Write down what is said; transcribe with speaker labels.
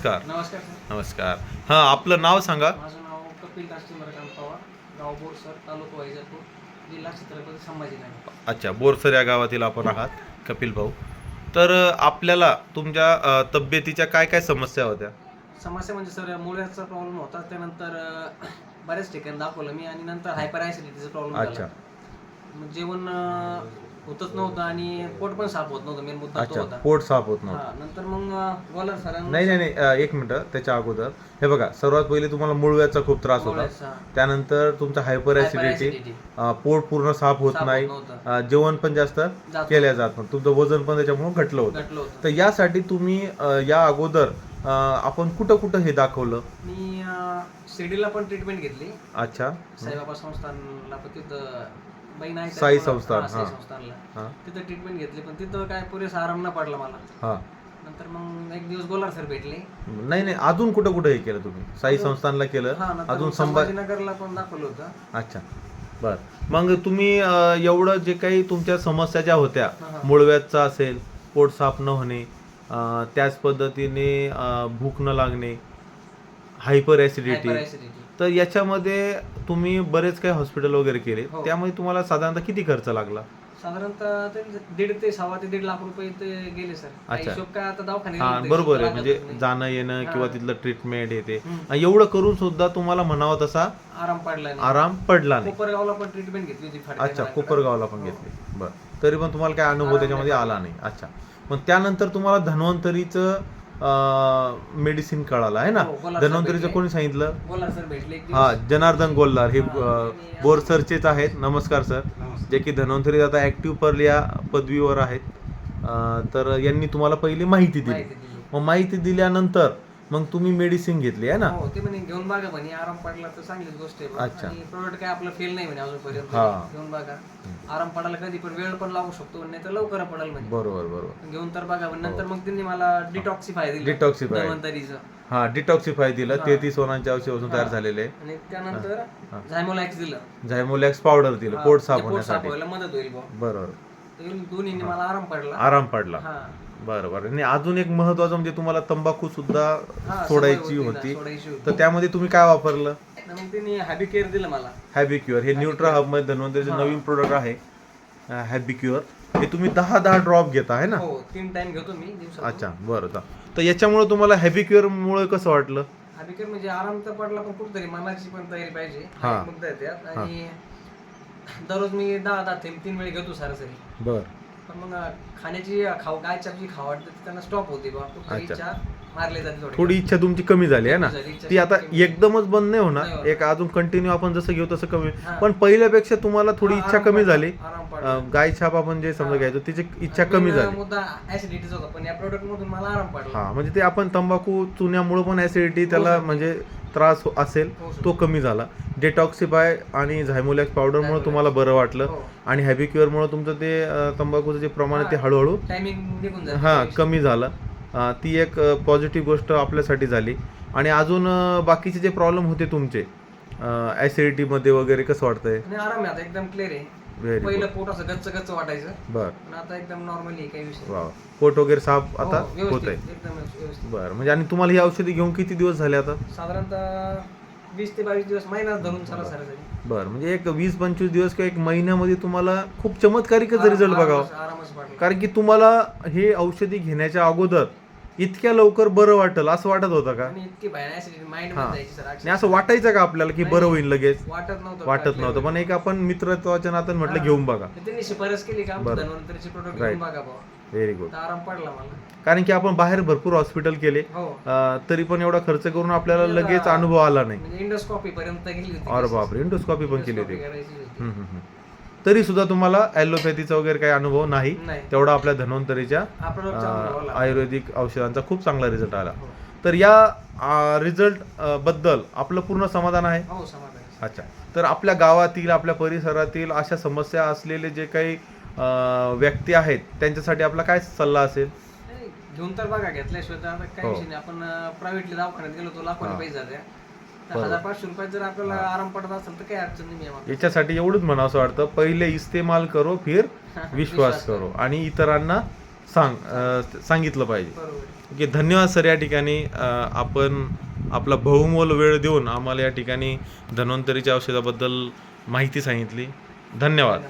Speaker 1: नमस्कार.
Speaker 2: नमस्कार सर.
Speaker 1: नमस्कार. हां आपलं नाव सांगा.
Speaker 2: माझं नाव कपिल पवार गाव बोरसर तालुका वैजापूर जिल्हा छत्रपती संभाजीनगर.
Speaker 1: अच्छा बोरसर या गावातील आपण आहात कपिल भाऊ. तर अ, आपल्याला तुमच्या अ, तब्येतीच्या काय काय समस्या होत्या?
Speaker 2: समस्या म्हणजे सर मुळ्याचा प्रॉब्लेम होता त्यानंतर अं, बऱ्याच ठिकाणी दाखवलं मी आणि नंतर हायपर ॲसिडिटीचा प्रॉब्लेम
Speaker 1: अच्छा.
Speaker 2: झाला मग जेवण अं, होतच नव्हतं आणि पोट पण साफ होत नव्हतं. मेन मुद्दा तो
Speaker 1: अच्छा
Speaker 2: होता.
Speaker 1: पोट साफ होत नव्हतं.
Speaker 2: हा नंतर मग सरांना
Speaker 1: नाही नाही नाही अ, एक मिनिट त्याच्या अगोदर. हे बघा सर्वात पहिले तुम्हाला मूळव्याचा खूप त्रास होता. त्यानंतर तुमचा हायपर ऍसिडिटी. पोट पूर्ण साफ होत
Speaker 2: साफ होत
Speaker 1: नाही.
Speaker 2: नव्हतं.
Speaker 1: अ, जेवण पण जास्त केल्या जात नाही तुमचं वजन पण त्याच्यामुळे घटलं होतं.
Speaker 2: घटलं होतं.
Speaker 1: तर यासाठी तुम्ही अ, या अगोदर अ, आपण कुठं कुठं हे दाखवलं?
Speaker 2: मी अं, शिर्डीला पण ट्रीटमेंट घेतली.
Speaker 1: अच्छा.
Speaker 2: साईबाबा संस्थानला पण तिथं बहीण आहे
Speaker 1: साई संस्थान,
Speaker 2: हा. संस्थानला. तिथं ट्रीटमेंट घेतली पण तिथं काय पुरेसा आराम न पडला मला.
Speaker 1: हां.
Speaker 2: नंतर मग एक दिवस गोलार सर भेटले.
Speaker 1: नाही नाही अजून कुठं कुठं हे केलं तुम्ही? साई संस्थानला केलं?
Speaker 2: नंतर
Speaker 1: अजून
Speaker 2: संभाजीनगरला पण दाखवलं होतं.
Speaker 1: अच्छा. बर. मग तुम्ही अ, एवढं जे काही तुमच्या समस्या ज्या होत्या
Speaker 2: हा.
Speaker 1: मूळव्याधचा असेल पोट साफ न होणे अ, त्याच पद्धतीने अ, भूक न लागणे हायपर ऍसिडिटी. तर याच्यामध्ये तुम्ही बरेच काही हॉस्पिटल वगैरे केले
Speaker 2: हो.
Speaker 1: त्यामुळे तुम्हाला साधारणतः किती खर्च लागला
Speaker 2: साधारणतः तरी दीड ते सव्वा ते दीड लाख रुपये ते गेले सर काही
Speaker 1: अच्छा.
Speaker 2: हिशोब काय आता
Speaker 1: हा बरोबर आहे म्हणजे. जाणं येणं
Speaker 2: हा.
Speaker 1: किंवा तिथलं ट्रीटमेंट येते. एवढं करून सुद्धा तुम्हाला म्हणावं तसा
Speaker 2: आराम पडला नाही
Speaker 1: आराम पडला नाही
Speaker 2: कोपरगावला पण ट्रीटमेंट घेतली होती
Speaker 1: अच्छा
Speaker 2: नाकाकडे.
Speaker 1: कोपरगावला पण
Speaker 2: हो.
Speaker 1: घेतली बरं तरी पण तुम्हाला काय अनुभव त्याच्यामध्ये आला नाही अच्छा मग त्यानंतर तुम्हाला धन्वंतरीचं मेडिसिन कळालं आहे ना?
Speaker 2: हो,
Speaker 1: धन्वंतरीचं
Speaker 2: भेटले.
Speaker 1: कोणी सांगितलं? हा जनार्दन गोल्लार हे
Speaker 2: हा,
Speaker 1: अ,
Speaker 2: आणि-
Speaker 1: बोरसरचेच आहेत. नमस्कार सर. जे की धन्वंतरी आता ऍक्टिव्ह पर या पदवीवर आहेत. तर यांनी तुम्हाला पहिली माहिती दिली.
Speaker 2: माहिती दिली.
Speaker 1: मग माहिती दिल्यानंतर मग तुम्ही मेडिसिन घेतली आहे ना
Speaker 2: हो ते म्हणे घेऊन बघा म्हणे आराम पडला तर चांगलीच गोष्ट आहे.
Speaker 1: अच्छा.
Speaker 2: आणि प्रोडक्ट काय आपलं फेल नाही म्हणे अजूनपर्यंत
Speaker 1: हा.
Speaker 2: घेऊन बघा आराम पडायला कधी पण वेळ पण लागू शकतो नाही तर लवकर पडेल म्हणे
Speaker 1: बरोबर बरोबर
Speaker 2: घेऊन तर बघा म्हणे. नंतर मग त्यांनी मला डिटॉक्सिफाय दिलं. धन्वंतरीचं
Speaker 1: हा डिटॉक्सिफाय दिलं
Speaker 2: हा.
Speaker 1: तेहतीस सोनांच्या औषधापासून तयार
Speaker 2: हा.
Speaker 1: झालेले
Speaker 2: आणि त्यानंतर
Speaker 1: हा.
Speaker 2: झायमोलॅक्स दिलं
Speaker 1: झायमोलॅक्स पावडर दिलं
Speaker 2: हा,
Speaker 1: पोट साफ
Speaker 2: पोट साफ
Speaker 1: होण्यासाठी
Speaker 2: व्हायला मदत होईल बुवा.
Speaker 1: बरोबर
Speaker 2: तर दोन्हीने मला आराम पडला
Speaker 1: आराम पडला
Speaker 2: हा
Speaker 1: बरं बरं आणि अजून एक महत्वाचं म्हणजे तुम्हाला तंबाखू सुद्धा
Speaker 2: हा,
Speaker 1: सोडायची
Speaker 2: सवय
Speaker 1: होती.
Speaker 2: सोडायची होती.
Speaker 1: तर त्यामध्ये तुम्ही काय वापरलं?
Speaker 2: तर मग त्यांनी हॅबी केअर दिलं मला.
Speaker 1: हॅबिक्युअर हे न्यूट्रा हबमध्ये धन्वंतरीचं. नवीन प्रोडक्ट आहे. हॅबिक्युअर हे तुम्ही दहा दहा ड्रॉप घेता आहे ना?
Speaker 2: हो तीन टाइम घेतो मी दिवसात
Speaker 1: अच्छा बरं चा- तर याच्यामुळे तुम्हाला हॅबिक्युअर मुळे कसं वाटलं?
Speaker 2: हॅबी केअर म्हणजे आराम तर पडला पण कुठतरी मनाची पण तयारी पाहिजे.
Speaker 1: हा.
Speaker 2: हा एक मुद्दा आहे त्यात. आणि दररोज मी दहा दहा थेंब तीन वेळी घेतो सरासरी.
Speaker 1: बर.
Speaker 2: पण मग खाण्याची खाऊ गायच्या जी खाऊ वाटते त्यांना स्टॉप होते बा
Speaker 1: अच्छा.
Speaker 2: मारली जाते थोडी
Speaker 1: इच्छा तुमची कमी झाली आहे ना ती आता. एकदमच बंद नाही होणार. एक अजून कंटिन्यू आपण जसं घेऊ तसं कमी
Speaker 2: हा.
Speaker 1: पण पहिल्यापेक्षा तुम्हाला थोडी
Speaker 2: हा,
Speaker 1: इच्छा कमी झाली गाय छाप आपण जे समजा
Speaker 2: हा.
Speaker 1: घ्यायचो तिची इच्छा कमी झाली
Speaker 2: मुद्दा ऍसिडिटीचा होता पण या प्रोडक्ट मधून मला आराम पडला
Speaker 1: हा म्हणजे ते आपण तंबाखू चुन्यामुळे पण ऍसिडिटी त्याला
Speaker 2: शकते.
Speaker 1: म्हणजे त्रास हो- असेल
Speaker 2: शकते.
Speaker 1: तो कमी झाला डेटॉक्सिफाय आणि झायमोलॅक्स पावडरमुळे. तुम्हाला बरं वाटलं
Speaker 2: हो.
Speaker 1: आणि हॅबिक्युअरमुळे तुमचं ते तंबाखूचं जे प्रमाण आहे ते
Speaker 2: हा.
Speaker 1: हळूहळू हा. कमी झालं ती एक पॉझिटिव्ह गोष्ट आपल्यासाठी झाली. आणि अजून बाकीचे जे प्रॉब्लेम होते तुमचे ॲसिडिटीमध्ये वगैरे कसं वाटतंय?
Speaker 2: आणि आराम आहे आता एकदम क्लिअर आहे. पहिलं पोट असं गच्च गच्च वाटायचं.
Speaker 1: बर.
Speaker 2: पण आता एकदम नॉर्मली काही विषय
Speaker 1: वा पोट वगैरे साफ आता
Speaker 2: हो, व्यवस्थित,
Speaker 1: होत आहे
Speaker 2: एकदम व्यवस्थित.
Speaker 1: बरं. म्हणजे आणि तुम्हाला ही औषधी घेऊन किती दिवस झाले आता?
Speaker 2: साधारणतः वीस ते बावीस दिवस महिना धरून चाला सरासरी.
Speaker 1: बरं. म्हणजे एक वीस पंचवीस दिवस किंवा एक महिन्यामध्ये तुम्हाला खूप चमत्कारिकच रिझल्ट बघावा.
Speaker 2: आरामच वाटला.
Speaker 1: कारण की तुम्हाला हे औषधी घेण्याच्या अगोदर इतक्या लवकर बरं वाटेल असं वाटत होतं का
Speaker 2: आणि इतकी भयान ऍसिडिटी माइंड
Speaker 1: हा.
Speaker 2: मध्ये जायची सर
Speaker 1: आणि असं वाटायचं का आपल्याला की बरं होईल लगेच
Speaker 2: वाटत नव्हतं
Speaker 1: वाटत नव्हतं पण एक आपण मित्रत्वाच्या नात्याने म्हटलं. घेऊन बघा
Speaker 2: तर त्यांनी शिफारस केली का
Speaker 1: बरं.
Speaker 2: धन्वंतरीचे प्रोडक्ट
Speaker 1: Right.
Speaker 2: घेऊन बघा
Speaker 1: व्हेरी गुड
Speaker 2: तर आराम पडला मला
Speaker 1: कारण की आपण बाहेर भरपूर हॉस्पिटल केले
Speaker 2: हो
Speaker 1: अं, तरी पण एवढा खर्च करून आपल्याला
Speaker 2: म्हणजे
Speaker 1: लगेच अनुभव आला नाही
Speaker 2: म्हणजे इंडोस्कॉपी पर्यंत गेली होती
Speaker 1: अरे. बापरे इंडोस्कॉपी पण केली होती
Speaker 2: Endoscopy करायची होती.
Speaker 1: हम्म, हम्म, हम्म. तरी सुद्धा तुम्हाला ॲलोपॅथीचा वगैरे काही अनुभव नाही
Speaker 2: नाही
Speaker 1: तेवढा आपल्या धन्वंतरीच्या
Speaker 2: चांगला
Speaker 1: अं. आयुर्वेदिक औषधांचा खूप चांगला रिझल्ट आला
Speaker 2: हो.
Speaker 1: तर या रिझल्टबद्दल आपलं पूर्ण समाधान आहे
Speaker 2: हो समाधान आहे.
Speaker 1: अच्छा तर आपल्या गावातील आपल्या परिसरातील अशा समस्या असलेले जे काही अं, व्यक्ती आहेत त्यांच्यासाठी आपला काय सल्ला असेल
Speaker 2: नाही, घेऊन तर बघा घेतल्याशिवाय तर आता काही
Speaker 1: हो.
Speaker 2: विषय नाही आपण प्रायव्हेटली दवाखान्यात गेलो तो लाखोनी
Speaker 1: हा.
Speaker 2: पैसे जाते तर. हजार पाचशे रुपयात जर आपल्याला आराम पडत असेल तर काही अडचण नाही आहे
Speaker 1: याच्यासाठी एवढंच म्हणावं असं वाटतं पहिले इस्तेमाल करो फिर विश्वास
Speaker 2: विश्वास
Speaker 1: करो. आणि इतरांना सांग अं, सांगितलं पाहिजे.
Speaker 2: बरोबर.
Speaker 1: ओके धन्यवाद सर या ठिकाणी. अ, आपण आपला बहुमोल वेळ देऊन आम्हाला या ठिकाणी धन्वंतरीच्या औषधाबद्दल माहिती सांगितली. धन्यवाद.